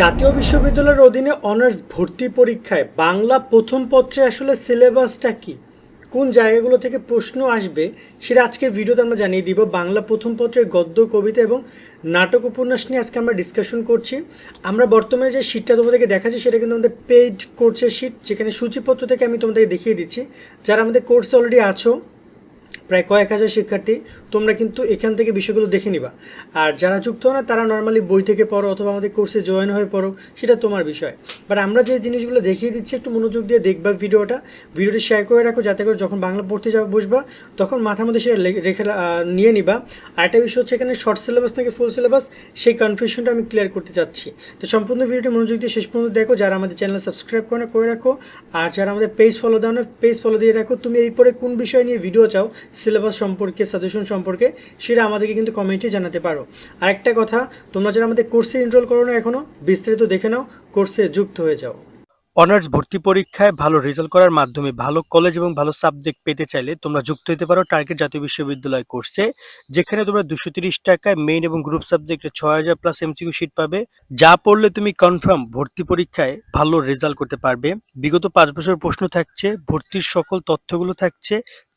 জাতীয় বিশ্ববিদ্যালয়ের অধীনে অনার্স ভর্তি পরীক্ষায় বাংলা প্রথম পত্রে আসলে সিলেবাসটা কি? কোন জায়গাগুলো থেকে প্রশ্ন আসবে সেটা আজকে ভিডিওতে আমরা জানিয়ে দিব। বাংলা প্রথম পত্রের গদ্য, কবিতা এবং নাটক উপন্যাস নিয়ে আজকে আমরা ডিসকাশন করছি। আমরা বর্তমানে যে শিটটা তোমাদেরকে দেখাচ্ছি সেটা কিন্তু আমাদের পেইড কোর্সের শিট যেখানে সূচিপত্র থেকে আমি তোমাদেরকে দেখিয়ে দিচ্ছি। যারা আমাদের কোর্সে অলরেডি আছো প্রায় কয়েক হাজার শিক্ষার্থী, তোমরা কিন্তু এখান থেকে বিষয়গুলো দেখে নিবা। আর যারা যুক্ত না, তারা নর্মালি বই থেকে পড়ো অথবা আমাদের কোর্সে জয়েন হয়ে পড়ো, সেটা তোমার বিষয়। বাট আমরা যে জিনিসগুলো দেখিয়ে দিচ্ছি, একটু মনোযোগ দিয়ে দেখবা ভিডিওটা। ভিডিওটি শেয়ার করে রাখো, যাতে করে যখন বাংলা পড়তে যাব বসবা, তখন মাথার মধ্যে সেটা রেখে নিয়ে নিবা। আর একটা বিষয় হচ্ছে এখানে শর্ট সিলেবাস থেকে ফুল সিলেবাস সেই কনফিউশনটা আমি ক্লিয়ার করতে চাচ্ছি। তো সম্পূর্ণ ভিডিওটি মনোযোগ দিয়ে শেষ পর্যন্ত দেখো, যারা আমাদের চ্যানেল সাবস্ক্রাইব করে করে রাখো। আর যারা আমাদের পেজ ফলো দাও না পেজ ফলো দিয়ে রাখো। তুমি এই পরে কোন বিষয় নিয়ে ভিডিও চাও সিলেবাস সম্পর্কে সাজেশন সম্পর্কে, সেটা আমাদেরকে কিন্তু কমেন্টে জানাতে পারো। আরেকটা কথা, তোমরা যারা আমাদের কোর্সে এনরোল করো না এখনও বিস্তারিত দেখে নাও কোর্সে যুক্ত হয়ে যাও। অনার্স ভর্তি পরীক্ষায় ভালো রেজাল্ট করার মাধ্যমে ভালো কলেজ এবং ভালো সাবজেক্ট পেতে চাইলে তোমরা যুক্ত হতে পারো টার্গেট জাতীয় বিশ্ববিদ্যালয় কোর্সে যেখানে তোমরা দুশো তিরিশ টাকায় মেইন এবং গ্রুপ সাবজেক্টে ছয় হাজার প্লাস এমসিকিউ শিট পাবে। যা পড়লে তুমি কনফার্ম ভর্তি পরীক্ষায় ভালো রেজাল্ট করতে পারবে। বিগত পাঁচ বছর প্রশ্ন থাকছে, ভর্তির সকল তথ্যগুলো থাকছে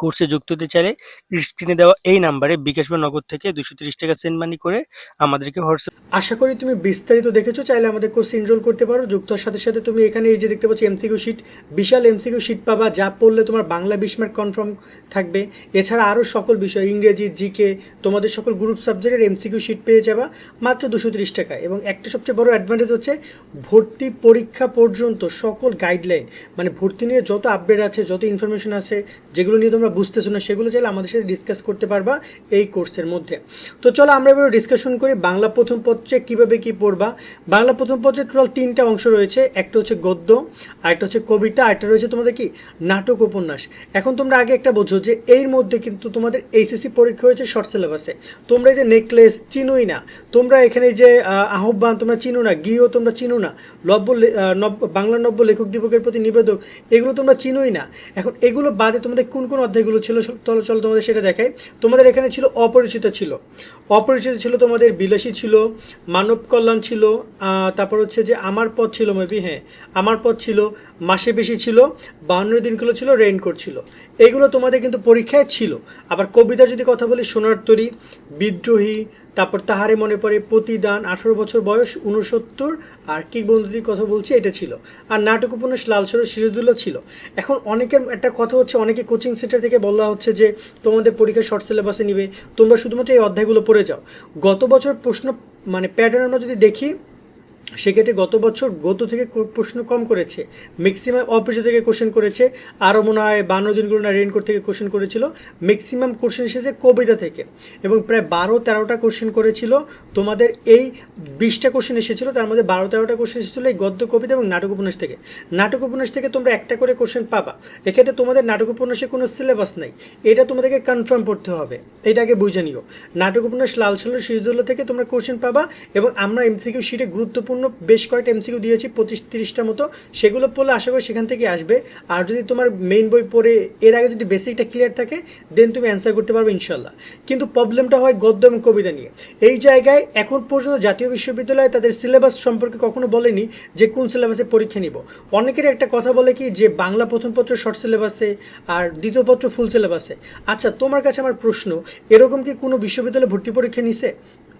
কোর্সে যুক্ত হতে চাইলে স্ক্রিনে দেওয়া এই নাম্বারে বিকাশ বা থেকে দুশো তিরিশ টাকা সেন্ড মানি করে আমাদেরকে হোয়াটসঅ্যাপ আশা করি তুমি বিস্তারিত দেখেছ, চাইলে আমাদের কোর্সে এনরোল করতে পারো। যুক্ত সাথে সাথে তুমি এখানে এই যে দেখতে পাচ্ছ এমসিকিউ শিট বিশাল এমসিকিউ শিট পাবা, যা পড়লে তোমার বাংলা বিশ মার্ক কনফার্ম থাকবে। এছাড়া আরও সকল বিষয়, ইংরেজি জিকে তোমাদের সকল গ্রুপ সাবজেক্টের এমসিকিউ শিট পেয়ে যাবা, মাত্র দুশো তিরিশ টাকা। এবং একটা সবচেয়ে বড় অ্যাডভান্টেজ হচ্ছে ভর্তি পরীক্ষা পর্যন্ত সকল গাইডলাইন মানে ভর্তি নিয়ে যত আপডেট আছে, যত ইনফরমেশন আছে, যেগুলো নিয়ে তোমরা বুঝতেছো না সেগুলো চাইলে আমাদের সাথে ডিসকাস করতে পারবা এই কোর্সের মধ্যে। তো চলো আমরা এবার ডিসকাশন করি বাংলা প্রথম পত্রে কীভাবে কী পড়বা। বাংলা প্রথম পত্রে টোটাল তিনটা অংশ রয়েছে একটা হচ্ছে গদ্য আরেকটা হচ্ছে কবিতা আরেকটা রয়েছে তোমাদের কি? নাটক উপন্যাস। এখন তোমরা আগে একটা বোঝো যে এর মধ্যে কিন্তু তোমাদের এইচএসসি পরীক্ষা হয়েছে শর্ট সিলেবাসে তোমরা এই যে নেকলেস চিনোই না তোমরা এখানে যে আহ, আহ্বান তোমরা চিনো না গিয়েও তোমরা চিনো না নব্য বাংলা নব্য লেখক দিবকের প্রতি নিবেদক এগুলো তোমরা চিনোই না। এখন এগুলো বাদে তোমাদের কোন কোন অধ্যায়গুলো ছিল? চলো চলো তোমাদের সেটা দেখাই। তোমাদের এখানে ছিল অপরিচিত ছিল। অপরিচিত ছিল তোমাদের বিলাসী ছিল, মানব কল্যাণ ছিল তারপর হচ্ছে যে আমার পথ ছিল মেবি হ্যাঁ আমার পথ ছিল, মাসে বেশি ছিল, বাহান্ন দিনগুলো ছিল রেইনকোট ছিল। এইগুলো তোমাদের কিন্তু পরীক্ষায় ছিল। আবার কবিতা যদি কথা বলি, সোনার তরী, বিদ্রোহী তারপর তাহারে মনে পড়ে, প্রতিদান আঠারো বছর বয়স উনসত্তর আর কি বন্ধুদের কথা বলছি, এটা ছিল। আর নাটক উপন্যাস লাল সরো ছিল। এখন অনেকের একটা কথা হচ্ছে, অনেকে কোচিং সেন্টার থেকে বলা হচ্ছে যে, তোমাদের পরীক্ষা শর্ট সিলেবাসে নিবে, তোমরা শুধুমাত্র এই অধ্যায়গুলো পড়ে যাও। গত বছর প্রশ্ন মানে প্যাটার্ন আমরা যদি দেখি সেক্ষেত্রে গত বছর গত থেকে প্রশ্ন কম করেছে ম্যাক্সিমাম অপরিচিত থেকে কোশ্চেন করেছে, আরও মনে হয় বান্ন দিনগুলো না রেনকোট থেকে কোশ্চেন করেছিল ম্যাক্সিমাম কোশ্চেন এসেছে কবিতা থেকে এবং প্রায় বারো তেরোটা কোশ্চেন করেছিল, তোমাদের এই বিশটা কোশ্চেন এসেছিল, তার মধ্যে বারো তেরোটা কোশ্চেন এসেছিল এই গদ্য কবিতা এবং নাটক উপন্যাস থেকে। নাটক উপন্যাস থেকে তোমরা একটা করে কোশ্চেন পাবা, এক্ষেত্রে তোমাদের নাটক উপন্যাসে কোনো সিলেবাস নেই, এটা তোমাদেরকে কনফার্ম করতে হবে, এটাকে বুঝে নিও। নাটক উপন্যাস লাল সাল সিরিজগুলো থেকে তোমরা কোশ্চেন পাবা এবং আমরা এমসিকিউ শিটে গুরুত্বপূর্ণ বেশ কয়েকটা এমসিকিউ দিয়েছি, পঁচিশ, তিরিশটার মতো। সেগুলো পড়লে আশা করি সেখান থেকে আসবে। আর যদি তোমার মেইন বই পড়ে, এর আগে যদি বেসিকটা ক্লিয়ার থাকে দেন তুমি অ্যান্সার করতে পারবে ইনশাল্লাহ কিন্তু প্রবলেমটা হয় গদ্য এবং কবিতা নিয়ে। এই জায়গায় এখন পর্যন্ত জাতীয় বিশ্ববিদ্যালয় তাদের সিলেবাস সম্পর্কে কখনো বলেনি যে কোন সিলেবাসে পরীক্ষা নিব। অনেকের একটা কথা বলে কি যে বাংলা প্রথম পত্র শর্ট সিলেবাসে আর দ্বিতীয় পত্র ফুল সিলেবাসে আচ্ছা তোমার কাছে আমার প্রশ্ন, এরকম কি কোনো বিশ্ববিদ্যালয়ে ভর্তি পরীক্ষা নিছে?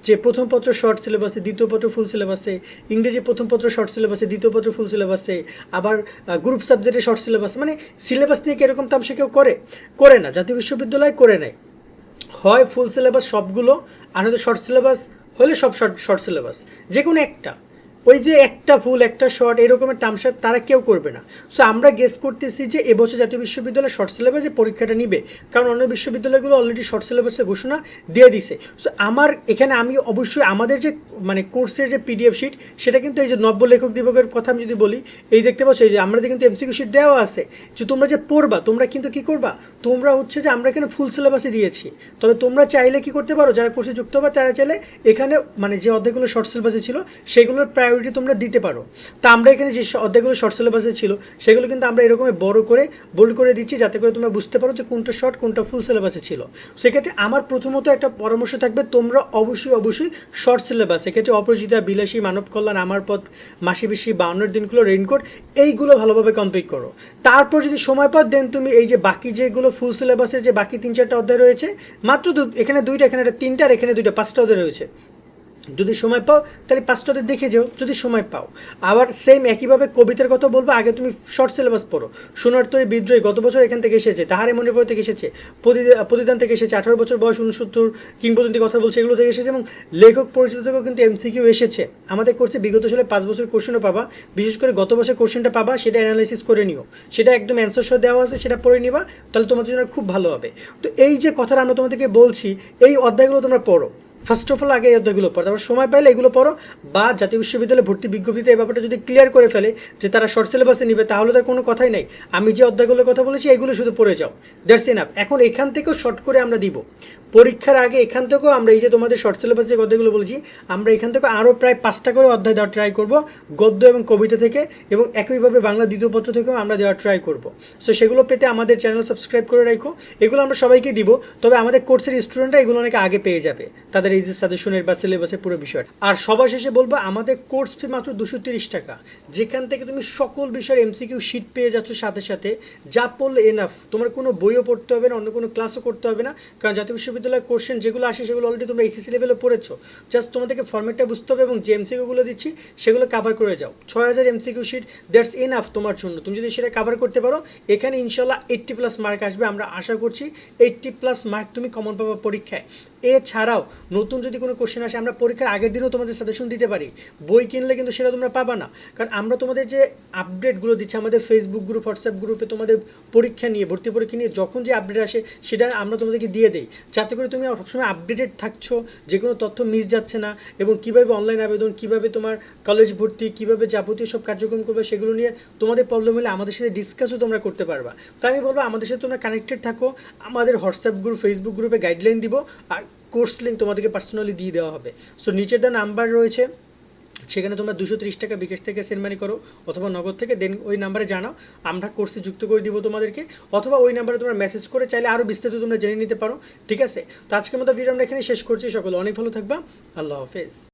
যে প্রথম পত্র শর্ট সিলেবাসে দ্বিতীয় পত্র ফুল সিলেবাসে ইংরেজি প্রথম পত্র শর্ট সিলেবাসে দ্বিতীয় পত্র ফুল সিলেবাসে আবার গ্রুপ সাবজেক্টে শর্ট সিলেবাস মানে সিলেবাস নিয়ে কি এরকম তামসা কেউ করে? করে না, জাতীয় বিশ্ববিদ্যালয় করে নেয়। হয় ফুল সিলেবাস সবগুলো, আর হয়তো শর্ট সিলেবাস হলে সব শর্ট শর্ট সিলেবাস যে কোনো একটা। ওই যে একটা ফুল, একটা শর্ট এরকমের তামসা তারা কেউ করবে না। সো আমরা গেস করতেছি যে এবছর জাতীয় বিশ্ববিদ্যালয় শর্ট সিলেবাসে পরীক্ষাটা নিবে। কারণ অন্য বিশ্ববিদ্যালয়গুলো অলরেডি শর্ট সিলেবাসের ঘোষণা দিয়ে দিছে। সো আমার, এখানে আমি অবশ্যই আমাদের যে মানে কোর্সের যে পিডিএফ শিট সেটা কিন্তু এই যে নব্য লেখক দিবকের কথা আমি যদি বলি, এই দেখতে পাচ্ছ, এই যে আমাদের কিন্তু এমসিকিউ শিট দেওয়া আছে যে তোমরা যে পড়বা, তোমরা কিন্তু কি করবা? তোমরা হচ্ছে যে আমরা এখানে ফুল সিলেবাসে দিয়েছি। তবে তোমরা চাইলে কি করতে পারো? যারা কোর্সে যুক্ত হবে, তারা চাইলে এখানে মানে যে অধ্যায়গুলো শর্ট সিলেবাসে ছিল, সেগুলোর প্রায় প্রায়োরিটি তোমরা দিতে পারো। তা আমরা এখানে যে অধ্যায়গুলো শর্ট সিলেবাসে ছিল, সেগুলো কিন্তু আমরা এরকমই বড় করে বোল্ড করে দিচ্ছি যাতে করে তোমরা বুঝতে পারো যে কোনটা শর্ট কোনটা ফুল সিলেবাসে ছিল। সেক্ষেত্রে আমার প্রথমত একটা পরামর্শ থাকবে, তোমরা অবশ্যই অবশ্যই শর্ট সিলেবাস এক্ষেত্রে অপরাজিতা, বিলাসী, মানব কল্যাণ, আমার পথ, মাসি বেশি বাউন্নের দিনগুলো রেইনকোট এইগুলো ভালোভাবে কমপ্লিট করো। তারপর যদি সময় পাও দেন তুমি এই যে বাকি যেগুলো ফুল সিলেবাসের যে বাকি তিন চারটা অধ্যায় রয়েছে, মাত্র এখানে দুইটা, এখানে একটা তিনটা, আর এখানে দুইটা, পাঁচটা অধ্যায় রয়েছে। যদি সময় পাও, তাহলে পাঁচটাতে দেখে যাও, যদি সময় পাও। আবার সেম একইভাবে কবিতার কথা বলব, আগে তুমি শর্ট সিলেবাস পড়ো। সোনার তরী বিদ্রোহী গত বছর এখান থেকে এসেছে তাহারে মনে পড়ে থেকে এসেছে প্রতিদি- প্রতিদান থেকে এসেছে, আঠারো বছর বয়স উনসত্তর কিংবদন্তি কথা বলছে, এগুলো থেকে এসেছে এবং লেখক পরিচিত থেকেও কিন্তু এমসিকিউ এসেছে। আমাদের কোর্সে বিগত সালে পাঁচ বছর কোশ্চেনও পাবা, বিশেষ করে গত বছর কোশ্চেনটা পাবা, সেটা অ্যানালাইসিস করে নিও। সেটা একদম অ্যান্সার সহ দেওয়া আছে, সেটা পড়ে নিবা, তাহলে তোমাদের জন্য খুব ভালো হবে। তো এই যে কথাটা আমরা তোমাদেরকে বলছি, এই অধ্যায়গুলো তোমরা পড়ো। ফার্স্ট অফ অল আগে এই অধ্যায়গুলো পড়ো, তারপর সময় পাইলে এগুলো পড়ো, বা জাতীয় বিশ্ববিদ্যালয়ে ভর্তি বিজ্ঞপ্তিতে এই ব্যাপারটা যদি ক্লিয়ার করে ফেলে যে তারা শর্ট সিলেবাসে নিবে, তাহলে তার কোনো কথাই নাই। আমি যে অধ্যায়গুলোর কথা বলেছি, এগুলো শুধু পড়ে যাও। দ্যাটস এনাফ এখন এখান থেকেও শর্ট করে আমরা দিব। পরীক্ষার আগে এখান থেকেও আমরা এই যে তোমাদের শর্ট সিলেবাস যে অধ্যায়গুলো বলেছি, আমরা এখান থেকে আরও প্রায় পাঁচটা করে অধ্যায় দেওয়ার ট্রাই করব, গদ্য এবং কবিতা থেকে, এবং একইভাবে বাংলা দ্বিতীয় পত্র থেকেও আমরা দেওয়ার ট্রাই করব। সো সেগুলো পেতে আমাদের চ্যানেল সাবস্ক্রাইব করে রাখো। এগুলো আমরা সবাইকে দিব, তবে আমাদের কোর্সের স্টুডেন্টরা এগুলো অনেক আগে পেয়ে যাবে। তাদের এই যে সাজেশনের বা সিলেবাসের পুরো বিষয়। আর সবার শেষে বলব, আমাদের কোর্স ফি মাত্র দুশো তিরিশ টাকা। যেখান থেকে তুমি সকল বিষয়ের এমসিকিউ শিট পেয়ে যাচ্ছ সাথে সাথে, যা পড়লে এনাফ তোমার কোনো বইও পড়তে হবে না, অন্য কোনো ক্লাসও করতে হবে না। কারণ জাতীয় বিশ্ববিদ্যালয়ের কোশ্চেন যেগুলো আসে, সেগুলো অলরেডি তোমরা এসএসসি লেভেলে পড়েছো। জাস্ট তোমাদেরকে ফর্মেটটা বুঝতে হবে এবং যে এমসিকিউগুলো দিচ্ছি, সেগুলো কাভার করে যাও। ছয় হাজার এমসিকিউ শিট দ্যাটস এনাফ তোমার জন্য। তুমি যদি সেটা কাভার করতে পারো, এখানে ইনশাল্লাহ এইট্টি প্লাস মার্ক আসবে। আমরা আশা করছি এইট্টি প্লাস মার্ক তুমি কমন পাবা পরীক্ষায়। এছাড়াও নতুন যদি কোনো কোশ্চেন আসে, আমরা পরীক্ষার আগের দিনও তোমাদের সাজেশন দিতে পারি। বই কিনলে কিন্তু সেটা তোমরা পাবা না। কারণ আমরা তোমাদের যে আপডেটগুলো দিচ্ছি, আমাদের ফেসবুক গ্রুপ হোয়াটসঅ্যাপ গ্রুপে তোমাদের পরীক্ষা নিয়ে, ভর্তি পরীক্ষা নিয়ে যখন যে আপডেট আসে, সেটা আমরা তোমাদেরকে দিয়ে দেই। যাতে করে তুমি সবসময় আপডেটেড থাকছো, যে কোনো তথ্য মিস যাচ্ছে না, এবং কীভাবে অনলাইন আবেদন, কীভাবে তোমার কলেজ ভর্তি, কীভাবে যাবতীয় সব কার্যক্রম করবে, সেগুলো নিয়ে তোমাদের প্রবলেম হলে আমাদের সাথে ডিসকাসও তোমরা করতে পারবা। তাই আমি বলব, আমাদের সাথে তোমরা কানেক্টেড থাকো। আমাদের হোয়াটসঅ্যাপ গ্রুপ ফেসবুক গ্রুপে গাইডলাইন দিব, আর কোর্স লিঙ্ক তোমাদেরকে পার্সোনালি দিয়ে দেওয়া হবে। সো নিচের দা নাম্বার রয়েছে, সেখানে তোমরা দুশো ত্রিশ টাকা বিকাশ থেকে সেনমানি করো অথবা নগদ থেকে দেন ওই নাম্বারে জানাও, আমরা কোর্সে যুক্ত করে দিব তোমাদেরকে, অথবা ওই নাম্বারে তোমরা মেসেজ করে চাইলে আরও বিস্তারিত তোমরা জেনে নিতে পারো, ঠিক আছে? তো আজকের মতো ভিডিও আমরা এখানে শেষ করছি, সকলে অনেক ভালো থাকবা, আল্লাহ হাফেজ।